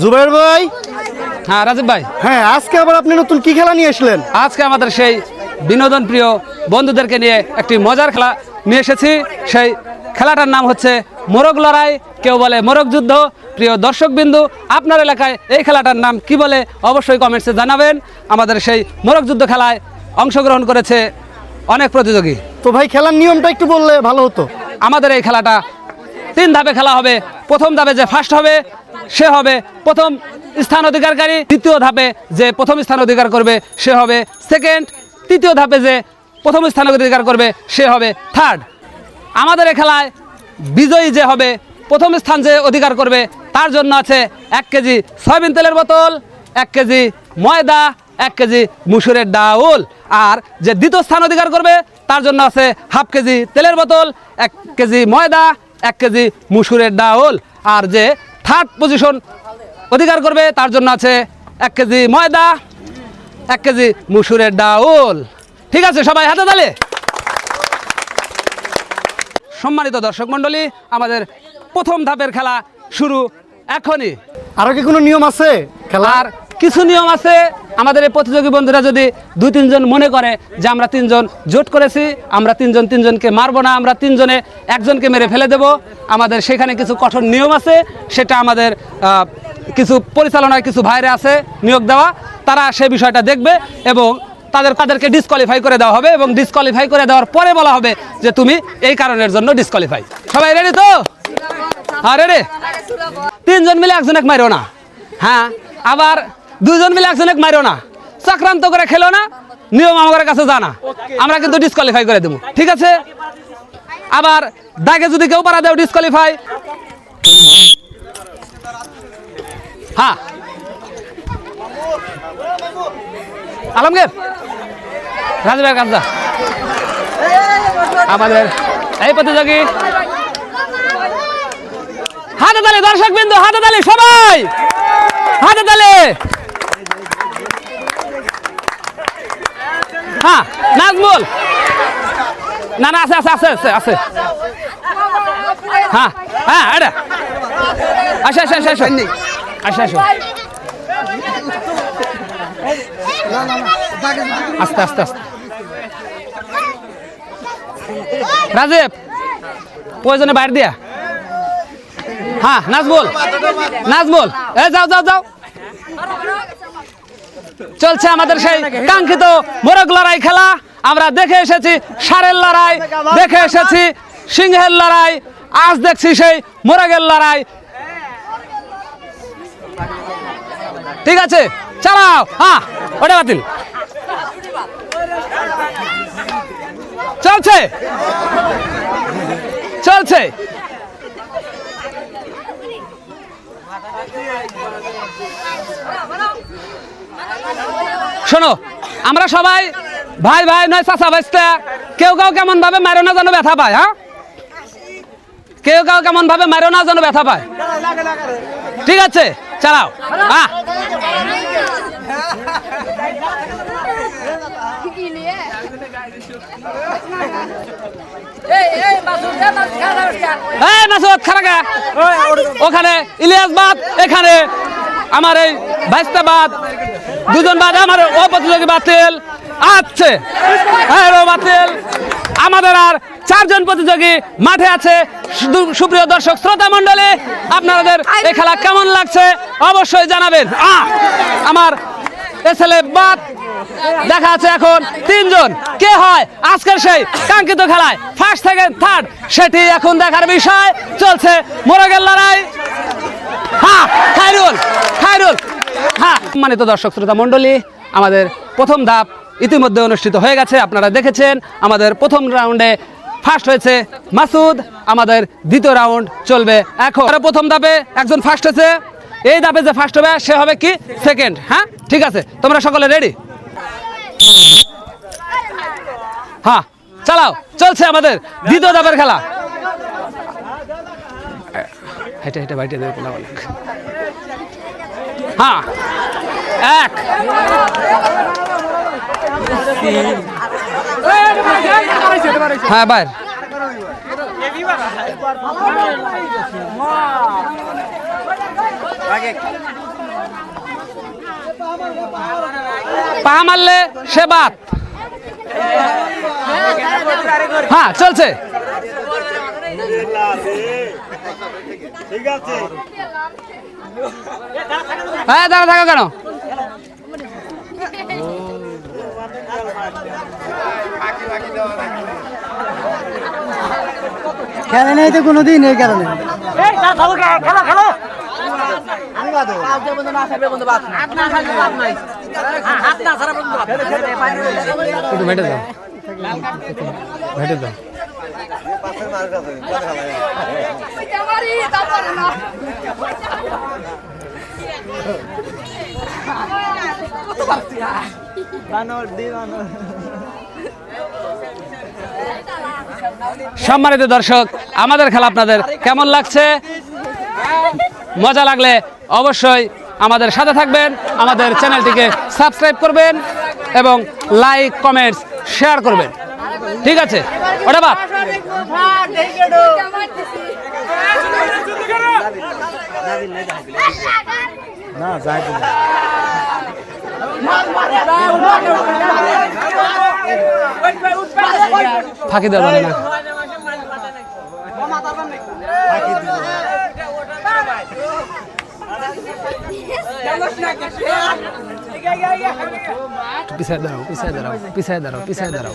জুবাইর ভাই? হ্যাঁ রাজীব ভাই। হ্যাঁ আজকে আবার আপনি নতুন কি খেলা নিয়ে আসলেন আজকে আমাদের সেই বিনোদন প্রিয় বন্ধুদেরকে নিয়ে একটি মজার খেলা নিয়ে এসেছি। সেই খেলাটার নাম হচ্ছে মোরগ লড়াই। কেউ বলে মোরগ যুদ্ধ। প্রিয় দর্শকবিন্দু আপনার এলাকায় এই খেলাটার নাম কি বলে অবশ্যই কমেন্টসে জানাবেন। আমাদের সেই মোরগ যুদ্ধ খেলায় অংশগ্রহণ করেছে অনেক প্রতিযোগী। তো ভাই খেলার নিয়মটা একটু বললে ভালো হতো। আমাদের এই খেলাটা তিন ধাপে খেলা হবে। প্রথম ধাপে যে ফার্স্ট হবে, সে হবে প্রথম স্থান অধিকারকারী। দ্বিতীয় ধাপে যে প্রথম স্থান অধিকার করবে, সে হবে সেকেন্ড তৃতীয় ধাপে যে প্রথম স্থান অধিকার করবে, সে হবে থার্ড আমাদের এই খেলায় বিজয়ী যে হবে, প্রথম স্থান যে অধিকার করবে, তার জন্য আছে এক কেজি সয়াবিন তেলের বোতল, এক কেজি ময়দা, এক কেজি মুসুরের ডাউল। আর যে দ্বিতীয় স্থান অধিকার করবে, তার জন্য আছে হাফ কেজি তেলের বোতল, এক কেজি ময়দা এক কেজি মুসুরের ডাউল আর যে থার্ড পজিশন অধিকার করবে তার জন্য আছে এক কেজি ময়দা এক কেজি মুসুরের ডাউল। ঠিক আছে সবাই হাতে তালে। সম্মানিত দর্শক মণ্ডলী আমাদের প্রথম ধাপের খেলা শুরু এখনই। আরও কি কোনো নিয়ম আছে? খেলার কিছু নিয়ম আছে। আমাদের এই প্রতিযোগী বন্ধুরা যদি দুই, তিনজন মনে করে যে আমরা তিনজন জোট করেছি, আমরা তিনজন তিনজনকে মারবো না, আমরা তিনজনে একজনকে মেরে ফেলে দেব। আমাদের সেখানে কিছু কঠোর নিয়ম আছে, সেটা আমাদের কিছু পরিচালনায় কিছু ভাইরে আছে নিয়োগ দেওয়া, তারা সেই বিষয়টা দেখবে এবং তাদের, তাদেরকে ডিসকোয়ালিফাই করে দেওয়া হবে এবং ডিসকোয়ালিফাই করে দেওয়ার পরে বলা হবে যে তুমি এই কারণের জন্য ডিসকোয়ালিফাই সবাই রেডি তো? হ্যাঁ রেডি তিনজন মিলে একজন এক মারো না। হ্যাঁ আবার দুজন মিলে একজন এক মারো না। চক্রান্ত করে খেলো না নিয়ম আমাদের কাছে জানা। আমরা কিন্তু ডিসকোয়ালিফাই করে দেবো। ঠিক আছে? আবার দাগে যদি কেউ পারা দেও ডিসকোয়ালিফাই হ্যাঁ। আলমগীর রাজবের কাজা আমাদের এই প্রতিযোগী। হাতে তালে দর্শক বিন্দু হাতে তালে সবাই! হাতে তালে! হ্যাঁ নাজমুল। না না, আছে আছে আছে আছে আছে। হ্যাঁ হ্যাঁ এটা। আসে আসে আসে আসে। আসে আসে। আস্তে আস্তে আস্তে। রাজীব, প্রয়োজনে বাইরে দিয়া। হ্যাঁ নাজমুল নাজমুল। এ, যাও যাও যাও। চলছে আমাদের সেই কাঙ্ক্ষিত মোরগ লড়াই খেলা। আমরা দেখে এসেছি সারের লড়াই, দেখে এসেছি সিংহের লড়াই, আজ দেখছি সেই মোরগের লড়াই। ঠিক আছে, চালাও হ্যাঁ ওটা বাতিল। চলছে চলছে। শোনো আমরা সবাই ভাই ভাই নয় চাচা ভাইস্তা কেউ কেউ কেমন ভাবে মারো না যেন ব্যথা পায় হ্যাঁ? কেউ কেউ কেমন ভাবে মারো না যেন ব্যথা পায়। ঠিক আছে চালাও। হ্যাঁ ওখানে ইলিয়াস বাদ এখানে আমার এই বাইশটা বাদ। দুজন বাদ আমার ও প্রতিযোগী বাতিল আছে। হ্যাঁ বাতিল। আমাদের আর চারজন প্রতিযোগী মাঠে আছে। সুপ্রিয় দর্শক, শ্রোতা মণ্ডলী, আপনাদের এই খেলা কেমন লাগছে অবশ্যই জানাবেন! আমার এ ছেলে বাদ। দেখা আছে এখন তিনজন। কে হয় আজকের সেই কাঙ্ক্ষিত খেলায়? ফার্স্ট সেকেন্ড থার্ড সেটি এখন দেখার বিষয়। চলছে মোরগের লড়াই। হ্যাঁ খাইরুল খাইরুল হ্যাঁ সম্মানিত দর্শক শ্রোতা মণ্ডলী, আমাদের প্রথম ধাপ ইতিমধ্যে অনুষ্ঠিত হয়ে গেছে। আপনারা দেখেছেন, আমাদের প্রথম রাউন্ডে ফার্স্ট হয়েছে মাসুদ, আমাদের দ্বিতীয় রাউন্ড চলবে এখন। প্রথম ধাপে একজন ফার্স্ট হয়েছে। এই ধাপে যে ফার্স্ট হবে, সে হবে কি? সেকেন্ড হ্যাঁ? ঠিক আছে, তোমরা সকলে রেডি হ্যাঁ চালাও, চলছে আমাদের দ্বিতীয় ধাপের খেলা। হেঁটে হেঁটে বাইটে দেবে অনেক হ্যাঁ এক। হ্যাঁ বাইর। পা মারলে সে বাত হ্যাঁ চলছে। হ্যাঁ দাঁড়া থাকো কেন? খেলে নেই তো কোনোদিন এই কারণে। একটু ভেটে দাও। ভেটে দাও। সম্মানিত দর্শক আমাদের খেলা আপনাদের কেমন লাগছে? মজা লাগলে অবশ্যই আমাদের সাথে থাকবেন আমাদের চ্যানেলটিকে সাবস্ক্রাইব করবেন এবং লাইক কমেন্টস শেয়ার করবেন। ঠিক আছে? ওটা বাপ ফাঁকি দেওয়া যাবে না। পিছায় দাঁড়াও পিছায় দাঁড়াও পিছায় দাঁড়াও পিছায় দাঁড়াও।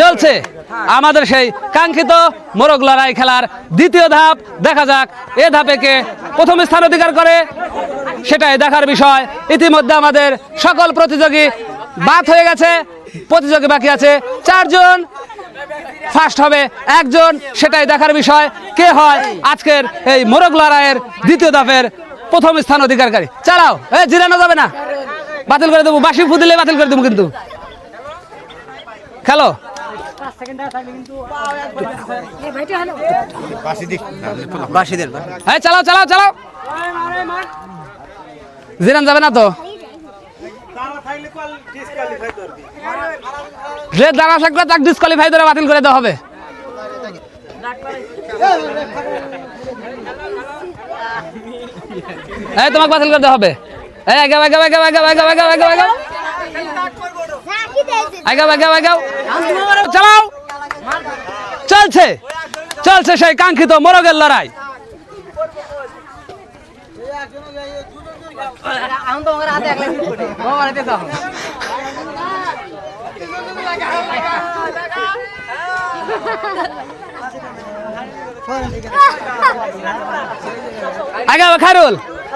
চলছে। আমাদের সেই কাঙ্ক্ষিত মোরগ লড়াই খেলার দ্বিতীয় ধাপ। দেখা যাক এ ধাপে কে প্রথম স্থান অধিকার করে। সেটাই দেখার বিষয়। ইতিমধ্যে আমাদের সকল প্রতিযোগী বাদ হয়ে গেছে। প্রতিযোগী বাকি আছে চারজন। ফার্স্ট হবে একজন। সেটাই দেখার বিষয়। কে হয় আজকের এই মোরগ লড়াইয়ের দ্বিতীয় ধাপের প্রথম স্থান অধিকারকারী? চালাও। এ জিরানো যাবে না। বাতিল করে দেবো। বাসি ফুদিলে বাতিল করে দেবো কিন্তু। খেলো? হ্যাঁ চালাও চালাও চালাও। জিরান যাবে না তো? যে দাঁড়া থাকবে, তাকে ডিসকোয়ালিফাই ধরে বাতিল করে দেওয়া হবে। এই, তোমাকে বাতিল করে দেওয়া হবে। এই আগে আগে আগে আগে আগে আগে আগে আগে আগাও আগাও আগাও। চালাও। চলছে। চলছে সেই কাঙ্ক্ষিত মোরগের লড়াই। আগাও খারুল।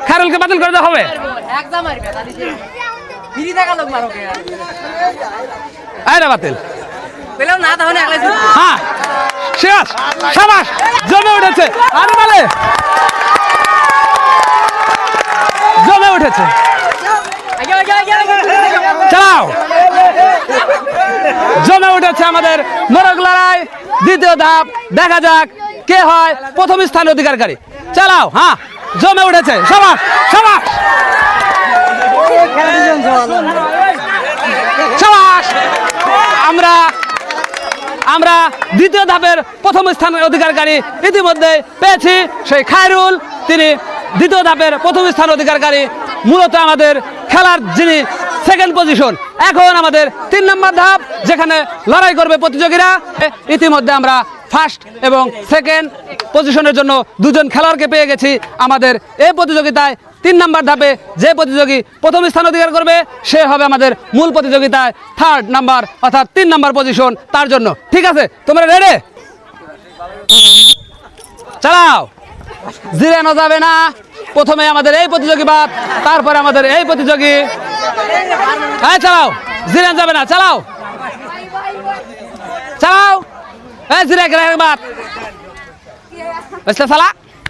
খারুলকে বাতিল করে দেওয়া হবে। আরে বাতিল। হ্যাঁ শেষ, সাবাস, জমে উঠেছে আরে বলে জমে উঠেছে। চালাও। জমে উঠেছে আমাদের মোরগ লড়াই, দ্বিতীয় ধাপ, দেখা যাক কে হয় প্রথম স্থান অধিকারকারী। চালাও হ্যাঁ জমে উঠেছে সবাস। সবাস, আমরা আমরা দ্বিতীয় ধাপের প্রথম স্থানের অধিকারকারী ইতিমধ্যে পেয়েছি সেই খায়রুল। তিনি দ্বিতীয় ধাপের প্রথম স্থান অধিকারকারী, মূলত আমাদের খেলার যিনি সেকেন্ড পজিশন এখন আমাদের তিন নম্বর ধাপ, যেখানে লড়াই করবে প্রতিযোগীরা। ইতিমধ্যে আমরা ফার্স্ট এবং সেকেন্ড পজিশনের জন্য দুজন খেলোয়াড়কে পেয়ে গেছি। আমাদের এই প্রতিযোগিতায় তিন নাম্বার ধাপে যে প্রতিযোগী প্রথম স্থান অধিকার করবে, সে হবে আমাদের মূল প্রতিযোগিতায় থার্ড নাম্বার অর্থাৎ তিন নাম্বার পজিশন তার জন্য। ঠিক আছে? তোমরা রেডি চালাও। জিরানো যাবে না। প্রথমে আমাদের এই প্রতিযোগী বাদ, তারপরে আমাদের এই প্রতিযোগী। হ্যাঁ চালাও। জিরান যাবে না। চালাও। চালাও। এই জিরে বাত চালা।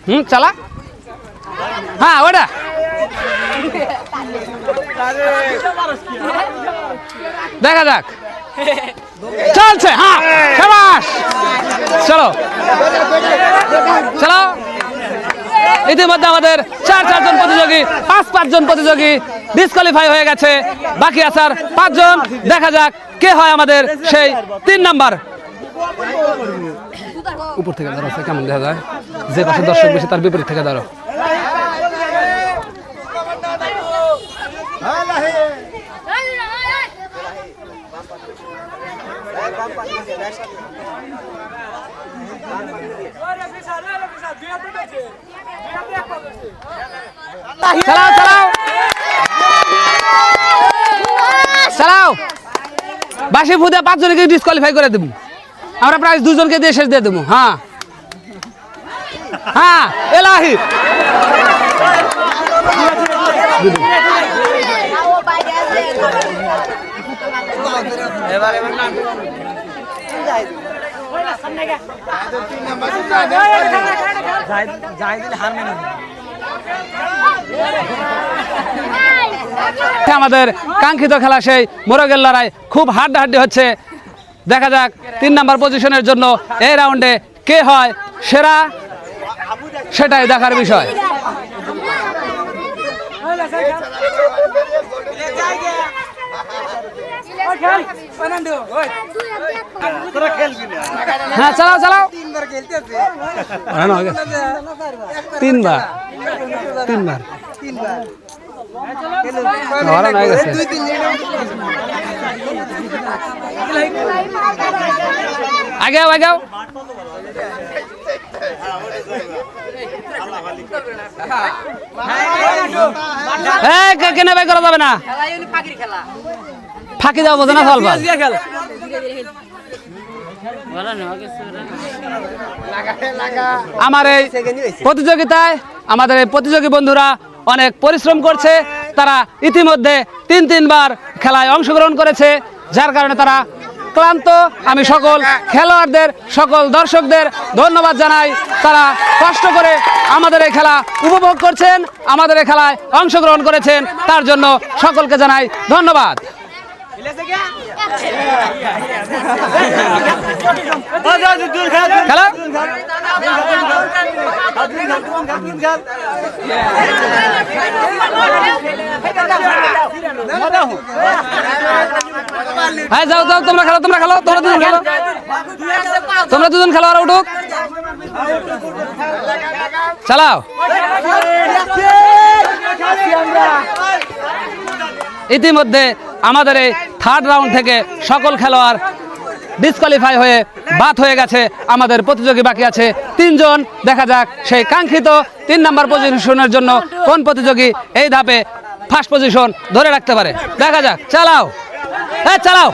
হুম, চালা। হ্যাঁ ওটা দেখা যাক। চলছে হ্যাঁ শাবাশ চলো। চলো। ইতিমধ্যে আমাদের চার, চারজন প্রতিযোগী, পাঁচ পাঁচজন প্রতিযোগী ডিসকোয়ালিফাই হয়ে গেছে। বাকি আছে আর পাঁচজন দেখা যাক কে হয় আমাদের সেই তিন নাম্বার। উপর থেকে সে কেমন দেখা যায়? যে পাশে দর্শক বেশি তার বিপরীত থেকে ধরো চালাও চালাও চালাও বাসি ফুদে পাঁচজনকে ডিসকোয়ালিফাই করে দেবো। আমরা প্রায় দুজনকে দিয়ে শেষ দিয়ে দেবো। হ্যাঁ। হ্যাঁ এলাহি। আমাদের কাঙ্ক্ষিত খেলা সেই মোরগের লড়াই খুব হাড্ডাহাড্ডি হচ্ছে দেখা যাক তিন নাম্বার পজিশনের জন্য এই রাউন্ডে কে হয় সেরা সেটাই দেখার বিষয় হ্যাঁ চালাও চালাও। হ্যাঁ, না, তিনবার। তিনবার। হরান হয়ে গেছে। আগাও এই কে- করা যাবে না। ফাঁকি যাও বোঝে না ফলফল আমার এই প্রতিযোগিতায় আমাদের এই প্রতিযোগী বন্ধুরা অনেক পরিশ্রম করছে। তারা ইতিমধ্যে তিন তিনবার খেলায় অংশগ্রহণ করেছে। যার কারণে তারা ক্লান্ত। আমি সকল খেলোয়াড়দের সকল দর্শকদের ধন্যবাদ জানাই। তারা কষ্ট করে আমাদের এই খেলা উপভোগ করছেন আমাদের এই খেলায় অংশগ্রহণ করেছেন। তার জন্য সকলকে জানাই ধন্যবাদ। হ্যাঁ যাও যাও, তোমরা খেলো তোমরা খেলো, তোমরা দুজন খেলো। তোমরা দুজন খেলো আর উঠুক। চালাও। ইতিমধ্যে আমাদের এই থার্ড রাউন্ড থেকে সকল খেলোয়াড় ডিসকোয়ালিফাই হয়ে বাদ হয়ে গেছে। আমাদের প্রতিযোগী বাকি আছে তিনজন। দেখা যাক সেই কাঙ্ক্ষিত তিন নাম্বার পজিশনের জন্য কোন প্রতিযোগী এই ধাপে ফার্স্ট পজিশন ধরে রাখতে পারে। দেখা যাক চালাও। হ্যাঁ চালাও।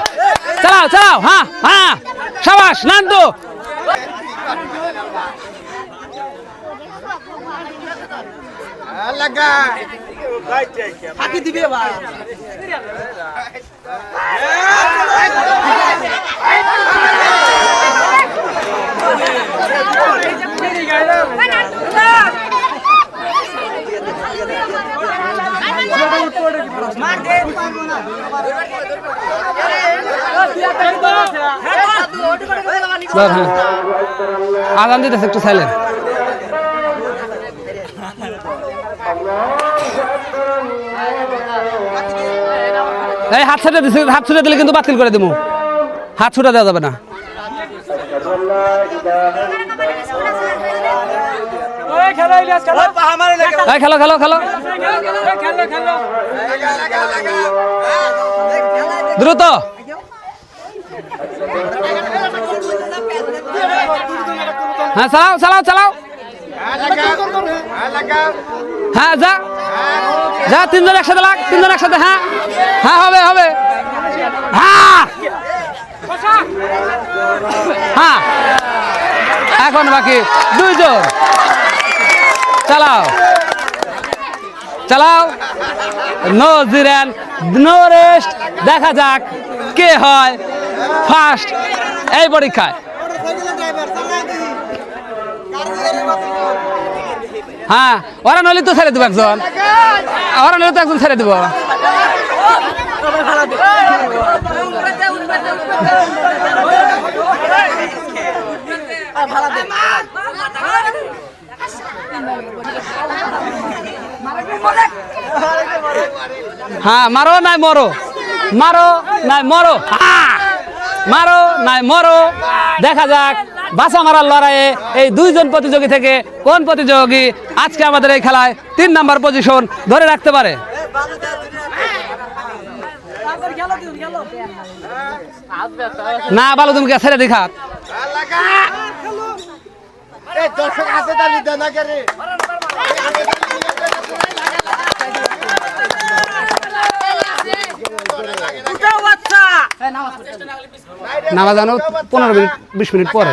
চালাও চালাও। হ্যাঁ হ্যাঁ। সাবাস নান্দু। হ্যাঁ আজান দিতেছে একটু সাইলেন্ট এই হাত ছুটে দিছে হাত ছুটে দিলে কিন্তু বাতিল করে দেবো হাত ছুটে দেওয়া যাবে না। এই খেলো খেলো খেলো। দ্রুত। হ্যাঁ চালাও চালাও চালাও। হ্যাঁ যা। যা তিনজন একসাথে লাগ তিনজন একসাথে হ্যাঁ। হ্যাঁ হবে হবে। হ্যাঁ। হ্যাঁ। এখন বাকি দুইজন। চালাও। চালাও। নো জিরেন নো রেস্ট দেখা যাক কে হয় ফার্স্ট এই পরীক্ষায়। হ্যাঁ ওরা নইলে তো ছেড়ে দেবো একজন। ওরা নইলে তো একজন ছেড়ে দেবো। হ্যাঁ মারো নাই মরো। মারো নাই মরো। হ্যাঁ মারো নাই মরো। দেখা যাক। বাসা মারার লড়াইয়ে এই দুইজন প্রতিযোগী থেকে কোন প্রতিযোগী আজকে আমাদের এই খেলায় তিন নাম্বার পজিশন ধরে রাখতে পারে? না বালু তুমি ছেড়ে নামাজ জানো পনেরো মিনিট বিশ মিনিট পরে।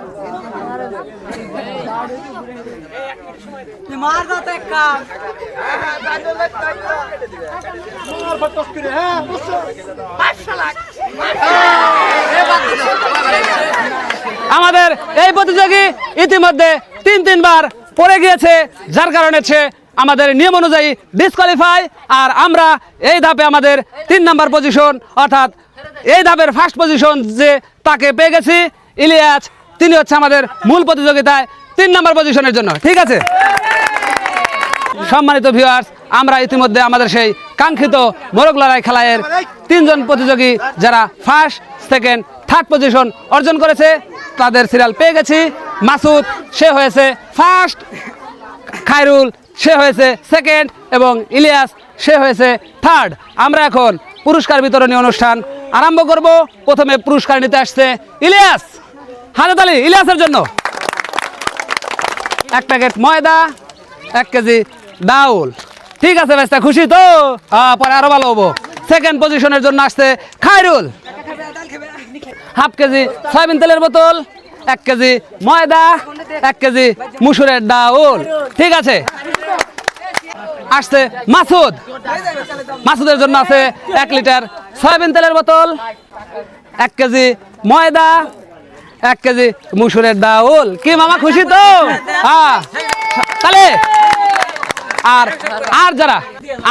মার আমাদের এই প্রতিযোগী ইতিমধ্যে তিন, তিনবার পড়ে গিয়েছে, যার কারণে সে আমাদের নিয়ম অনুযায়ী ডিসকোয়ালিফাই আর আমরা এই ধাপে আমাদের তিন নাম্বার পজিশন অর্থাৎ এই ধাপের ফার্স্ট পজিশন যে তাকে পেয়ে গেছি, ইলিয়াস, তিনি হচ্ছে আমাদের মূল প্রতিযোগিতায় তিন নাম্বার পজিশনের জন্য। ঠিক আছে? সম্মানিত ভিউয়ার্স আমরা ইতিমধ্যে আমাদের সেই কাঙ্ক্ষিত মোরগ লড়াই খেলায়ের তিনজন প্রতিযোগী যারা ফার্স্ট সেকেন্ড থার্ড পজিশন অর্জন করেছে, তাদের সিরিয়াল পেয়ে গেছি। মাসুদ, সে হয়েছে ফার্স্ট খায়রুল, সে হয়েছে সেকেন্ড এবং ইলিয়াস, সে হয়েছে থার্ড আমরা এখন পুরস্কার বিতরণী অনুষ্ঠান আরম্ভ করব। প্রথমে পুরস্কার নিতে আসছে ইলিয়াস। হাজাত আলী ইলিয়াসের জন্য। এক প্যাকেট ময়দা, এক কেজি ডাউল। ঠিক আছে বেস্তা খুশি তো? হ্যাঁ পরে আরও ভালো হব। সেকেন্ড পজিশনের জন্য আসছে খায়রুল। হাফ কেজি সয়াবিন তেলের বোতল, এক কেজি ময়দা, এক কেজি মুসুরের ডাউল। ঠিক আছে? আসছে মাসুদ। মাসুদের জন্য আছে এক লিটার সয়াবিন তেলের বোতল, এক কেজি ময়দা এক কেজি মুসুরের ডাউল। কি মামা খুশি তো? হ্যাঁ। তাহলে, আর আর যারা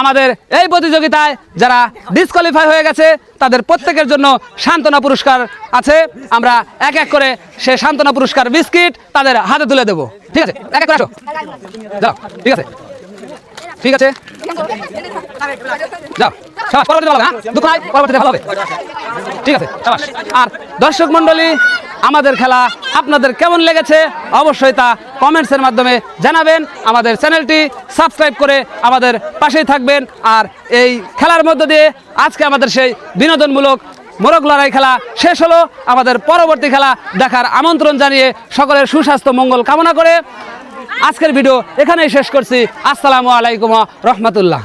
আমাদের এই প্রতিযোগিতায় যারা ডিসকোয়ালিফাই হয়ে গেছে, তাদের প্রত্যেকের জন্য সান্ত্বনা পুরস্কার আছে। আমরা এক এক করে সে সান্ত্বনা পুরস্কার বিস্কিট তাদের হাতে তুলে দেবো। ঠিক আছে? এক এক করে আসো। ঠিক আছে? ঠিক আছে? যাও। সাবাস, পরবর্তীতে ভালো হ্যাঁ? দুঃখ নাই পরবর্তীতে ভালো হবে। ঠিক আছে, সাবাস। আর দর্শক মণ্ডলী, আমাদের খেলা আপনাদের কেমন লেগেছে অবশ্যই তা কমেন্টসের মাধ্যমে জানাবেন। আমাদের চ্যানেলটি সাবস্ক্রাইব করে আমাদের পাশেই থাকবেন। আর এই খেলার মধ্য দিয়ে আজকে আমাদের সেই বিনোদনমূলক মোরগ লড়াই খেলা শেষ হলো। আমাদের পরবর্তী খেলা দেখার আমন্ত্রণ জানিয়ে সকলের সুস্বাস্থ্য, মঙ্গল কামনা করে আজকের ভিডিও এখানেই শেষ করছি। আসসালামু আলাইকুম রহমতুল্লাহ।